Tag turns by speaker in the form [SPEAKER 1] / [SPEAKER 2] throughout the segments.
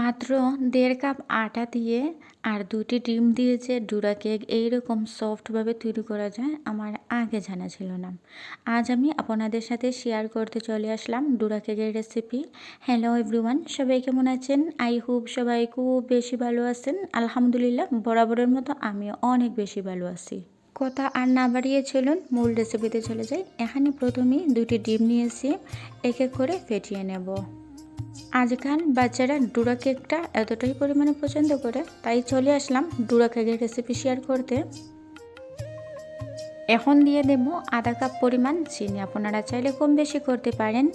[SPEAKER 1] মাত্র দেড় কাপ আটা দিয়ে আর দুটি ডিম দিয়ে যে ডুরা কেক এইরকম সফটভাবে তৈরি করা যায়, আমার আগে জানা ছিল না। আজ আমি আপনাদের সাথে শেয়ার করতে চলে আসলাম ডুরা কেকের রেসিপি হ্যালো এভরিওয়ান সবাই কেমন আছেন? আই হোপ সবাই খুব বেশি ভালো আছেন। আলহামদুলিল্লাহ, বরাবরের মতো আমি অনেক বেশি ভালো আছি। কথা আর না বাড়িয়ে চলুন, মূল রেসিপিতে চলে যাই। এখানে প্রথমেই দুটি ডিম নিয়েছি, এক এক করে ফেটিয়ে নেব। আজকাল বাচ্চারা ডুরা কেকটা এতটাই পরিমাণে পছন্দ করে, তাই চলে আসলাম ডুরা কেকের রেসিপি শেয়ার করতে। এখন দিয়ে দেব আধা কাপ পরিমাণ চিনি, আপনারা চাইলে কম বেশি করতে পারেন।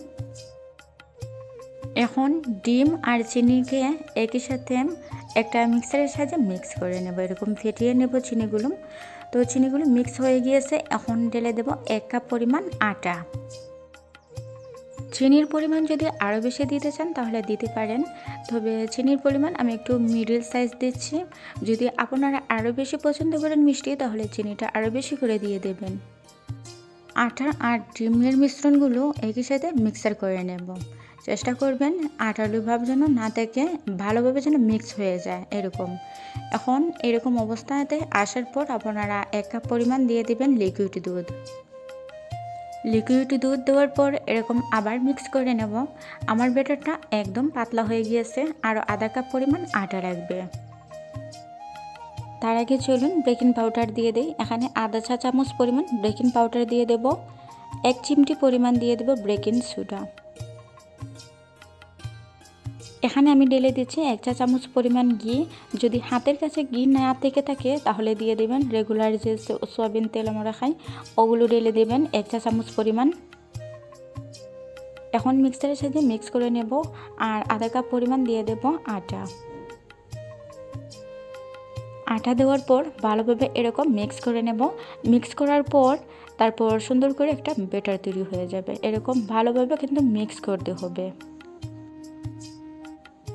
[SPEAKER 1] এখন ডিম আর চিনিকে একই সাথে একটা মিক্সারের সাহায্যে মিক্স করে নেব, এরকম ফেটিয়ে নেব চিনিগুলো। তো চিনিগুলো মিক্স হয়ে গিয়েছে, এখন ঢেলে দেব এক কাপ পরিমাণ আটা। চিনির পরিমাণ যদি আরও বেশি দিতে চান, তাহলে দিতে পারেন। তবে চিনির পরিমাণ আমি একটু মিডল সাইজ দিচ্ছি। যদি আপনারা আরও বেশি পছন্দ করেন মিষ্টি, তাহলে চিনিটা আরও বেশি করে দিয়ে দেবেন। আটা আর ডিমের মিশ্রণগুলো একই সাথে মিক্সার করে নেব। চেষ্টা করবেন আটালু ভাব যেন না থেকে ভালোভাবে যেন মিক্স হয়ে যায় এরকম। এখন এরকম অবস্থাতে আসার পর আপনারা এক কাপ পরিমাণ দিয়ে দিবেন লিকুইড দুধ। লিকুইড দুধ দেওয়ার পর এরকম আবার মিক্স করে নেব। আমার ব্যাটারটা একদম পাতলা হয়ে গিয়েছে, আরও আধা কাপ পরিমাণ আটা লাগবে। তার আগে চলুন বেকিং পাউডার দিয়ে দিই। এখানে আধা চা চামচ পরিমাণ বেকিং পাউডার দিয়ে দেব। এক চিমটি পরিমাণ দিয়ে দেব বেকিং সোডা। এখানে আমি ঢেলে দিচ্ছি এক চা চামচ পরিমাণ ঘি। যদি হাতের কাছে ঘি না থেকে থাকে, তাহলে দিয়ে দেবেন রেগুলার যে সয়াবিন তেল আমরা খাই, ওগুলো ঢেলে দেবেন এক চা চামচ পরিমাণ। এখন মিক্সারের সাথে মিক্স করে নেব আর আধা কাপ পরিমাণ দিয়ে দেব আটা। আটা দেওয়ার পর ভালোভাবে এরকম মিক্স করে নেব। মিক্স করার পর তারপর সুন্দর করে একটা বেটার তৈরি হয়ে যাবে। এরকম ভালোভাবে কিন্তু মিক্স করতে হবে।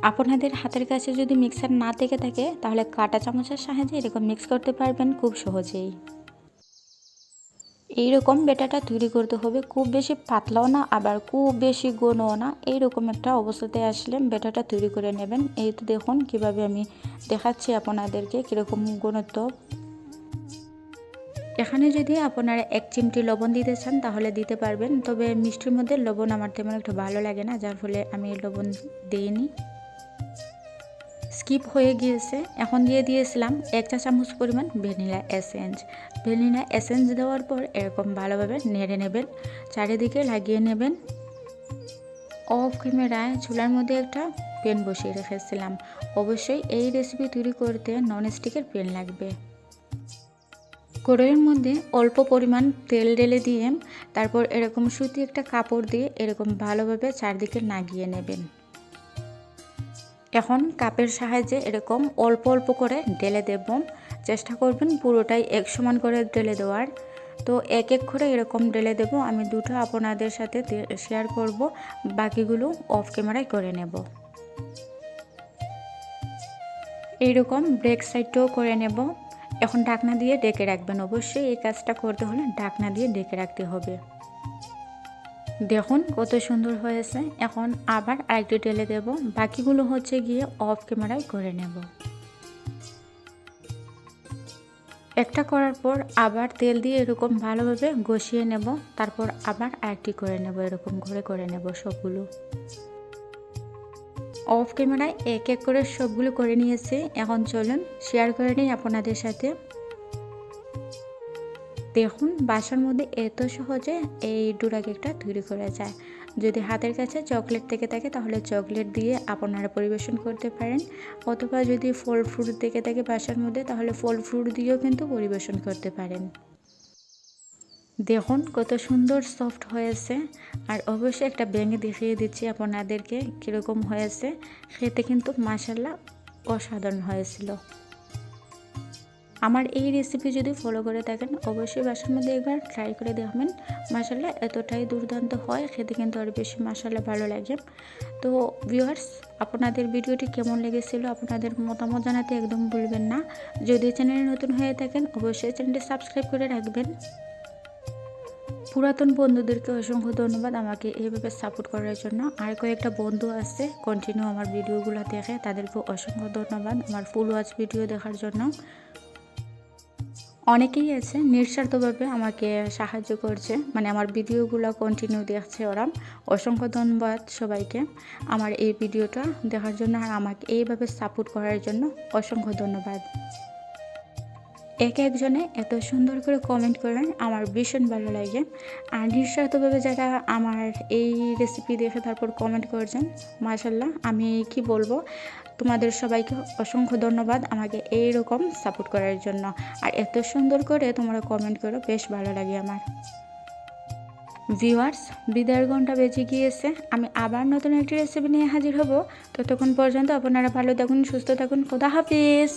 [SPEAKER 1] আপনাদের হাতের কাছে যদি মিক্সার না থেকে থাকে, তাহলে কাটা চামচের সাহায্যে এরকম মিক্স করতে পারবেন খুব সহজেই। এইরকম বেটাটা তৈরি করতে হবে, খুব বেশি পাতলাও না, আবার খুব বেশি ঘনও না। এইরকম একটা অবস্থাতে আসলে বেটাটা তৈরি করে নেবেন। এই তো দেখুন কীভাবে আমি দেখাচ্ছি আপনাদেরকে কীরকম ঘনত্ব এখানে যদি আপনারা এক চিমটি লবণ দিতে চান, তাহলে দিতে পারবেন। তবে মিষ্টির মধ্যে লবণ আমার তেমন একটু ভালো লাগে না, যার ফলে আমি লবণ দিইনি। স্কিপ হয়ে গিয়েছে। এখন দিয়ে দিয়েছিলাম এক চা চামচ পরিমাণ ভ্যানিলা এসেন্স। ভ্যানিলা এসেন্স দেওয়ার পর এরকম ভালোভাবে নেড়ে নেবেন। চারিদিকে লাগিয়ে নেবেন। অফ ক্যামেরায় চুলার মধ্যে একটা পেন বসিয়ে রেখেছিলাম। অবশ্যই এই রেসিপি তৈরি করতে নন স্টিকের পেন লাগবে। কড়াইয়ের মধ্যে অল্প পরিমাণ তেল ঢেলে দিয়ে তারপর এরকম সুতি একটা কাপড় দিয়ে এরকম ভালোভাবে চারদিকে নাগিয়ে নেবেন। এখন কাপের সাহায্যে এরকম অল্প অল্প করে ঢেলে দেব। চেষ্টা করবেন পুরোটাই এক সমান করে ঢেলে দেওয়ার। তো এক এক করে এরকম ঢেলে দেব। আমি দুটো আপনাদের সাথে শেয়ার করব। বাকিগুলো অফ ক্যামেরায় করে নেব। এইরকম ব্রেক সাইডটাও করে নেব। এখন ঢাকনা দিয়ে ডেকে রাখবেন। অবশ্যই এই কাজটা করতে হলে ঢাকনা দিয়ে ডেকে রাখতে হবে। দেখুন কত সুন্দর হয়েছে। এখন আবার আরেকটু ঢেলে দেব। বাকিগুলো হচ্ছে গিয়ে অফ ক্যামেরায় করে নেব। একটা করার পর আবার তেল দিয়ে এরকম ভালোভাবে গসিয়ে নেব। তারপর আবার আরেকটি করে নেব, এরকম করে করে নেব সবগুলো। অফ ক্যামেরায় এক এক করে সবগুলো করে নিয়েছি। এখন চলুন শেয়ার করে নিই আপনাদের সাথে। দেখুন বাসার মধ্যে এত সহজে এই ডুরা কেকটা তৈরি করা যায়। যদি হাতের কাছে চকলেট থেকে থাকে তাহলে চকলেট দিয়ে আপনারা পরিবেশন করতে পারেন। অথবা যদি ফল ফ্রুট থেকে থাকে বাসার মধ্যে তাহলে ফল ফ্রুট দিয়েও কিন্তু পরিবেশন করতে পারেন। দেখুন কত সুন্দর সফট হয়েছে। আর অবশ্যই একটা ব্যাঙে দেখিয়ে দিচ্ছি আপনাদেরকে কীরকম হয়েছে। খেতে কিন্তু মাসাল্লা অসাধারণ হয়েছিল। আমার এই রেসিপি যদি ফলো করে থাকেন, অবশ্যই বাসার মধ্যে একবার ট্রাই করে দেখবেন। মশালা এতটাই দুর্দান্ত হয়, খেতে কিন্তু আরও বেশি মশালা ভালো লাগে। তো ভিউয়ার্স আপনাদের ভিডিওটি কেমন লেগেছিল আপনাদের মতামত জানাতে একদম ভুলবেন না। যদি চ্যানেলে নতুন হয়ে থাকেন, অবশ্যই চ্যানেলটি সাবস্ক্রাইব করে রাখবেন। পুরাতন বন্ধুদেরকে অসংখ্য ধন্যবাদ আমাকে এইভাবে সাপোর্ট করার জন্য। আর কয়েকটা বন্ধু আছে কন্টিনিউ আমার ভিডিওগুলো দেখে তাদেরকে অসংখ্য ধন্যবাদ আমার ফুল ওয়াচ ভিডিও দেখার জন্য। অনেকেই আছে, নিঃস্বার্থভাবে আমাকে সাহায্য করছে। মানে আমার ভিডিওগুলো কন্টিনিউ দেখছে ওরা। অসংখ্য ধন্যবাদ সবাইকে আমার এই ভিডিওটা দেখার জন্য আর আমাকে এইভাবে সাপোর্ট করার জন্য অসংখ্য ধন্যবাদ। এক একজনে এত সুন্দর করে কমেন্ট করেন, আমার ভীষণ ভালো লাগে। আর নিঃস্বার্থভাবে যারা আমার এই রেসিপি দেখে তারপর কমেন্ট করছেন মাশাল্লাহ আমি কি বলব? তোমাদের সবাইকে অসংখ্য ধন্যবাদ আমাকে এই রকম সাপোর্ট করার জন্য। আর এত সুন্দর করে তোমরা কমেন্ট করো, বেশ ভালো লাগে আমার। ভিউয়ার্স বিদায়ের ঘণ্টা বেজে গিয়েছে, আমি আবার নতুন একটি রেসিপি নিয়ে হাজির হব। ততক্ষণ পর্যন্ত আপনারা ভালো থাকুন, সুস্থ থাকুন, খোদা হাফিজ।